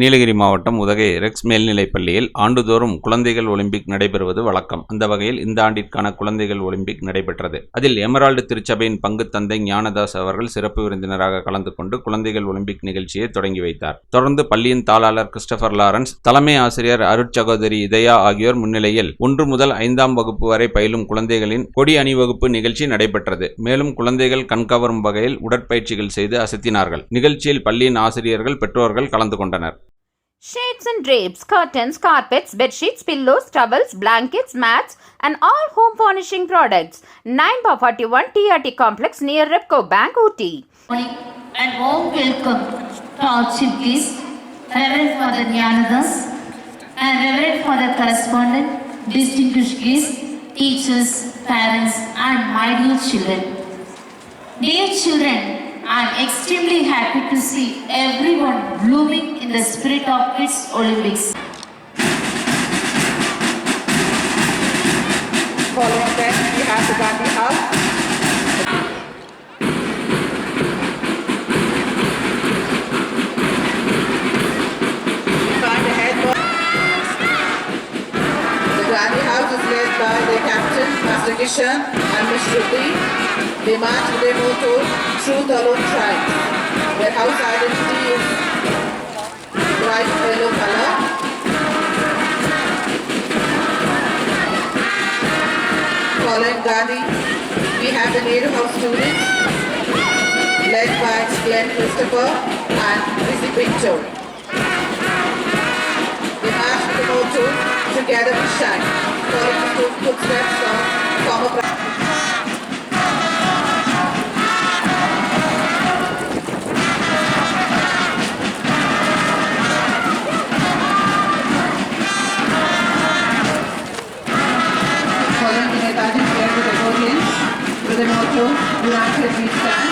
நீலகிரி மாவட்டம் உதகை ரெக்ஸ் மேல்நிலைப்பள்ளியில் ஆண்டுதோறும் குழந்தைகள் ஒலிம்பிக் நடைபெறுவது வழக்கம். அந்த வகையில் இந்த ஆண்டிற்கான குழந்தைகள் ஒலிம்பிக் நடைபெற்றது. அதில் எமரால்டு திருச்சபையின் பங்கு தந்தை ஞானதாஸ் அவர்கள் சிறப்பு விருந்தினராக கலந்து கொண்டு குழந்தைகள் ஒலிம்பிக் நிகழ்ச்சியை தொடங்கி வைத்தார். தொடர்ந்து பள்ளியின் தாளாளர் கிறிஸ்டபர் லாரன்ஸ் தலைமை ஆசிரியர் அருட்சகோதரி இதயா ஆகியோர் முன்னிலையில் ஒன்று முதல் ஐந்தாம் வகுப்பு வரை பயிலும் குழந்தைகளின் கொடி அணிவகுப்பு நிகழ்ச்சி நடைபெற்றது. மேலும் குழந்தைகள் கண்கவரும் வகையில் உடற்பயிற்சிகள் செய்து அசத்தினார்கள். நிகழ்ச்சியில் பள்ளியின் ஆசிரியர்கள் பெற்றோர்கள் கலந்து கொண்டனர். Shades and drapes, curtains, carpets, bed sheets, pillows, towels, blankets, mats, and all home furnishing products. 9 by 41 TRT complex near Repco Bank, Ooty. morning and warm welcome to our chief guest, Reverend Father Nyanadas and Reverend Father Correspondent, distinguished guests, teachers, parents, and my dear children. Dear children, I am extremely happy to see everyone blooming in the spirit of Kids Olympics. Following that, we have the Gandhi House. The Gandhi House is led by the captain, Master Kishan and Ms. Shruti. They march with their motto, Truth Alone Triumphs. Their house identity is bright yellow color. Following Gandhi, we have the Nehru House students led by Glenn Christopher and Lizzie Pinto. They march with the motto, Together we shine, following the foot- footsteps Following the Netaji square with the podiums,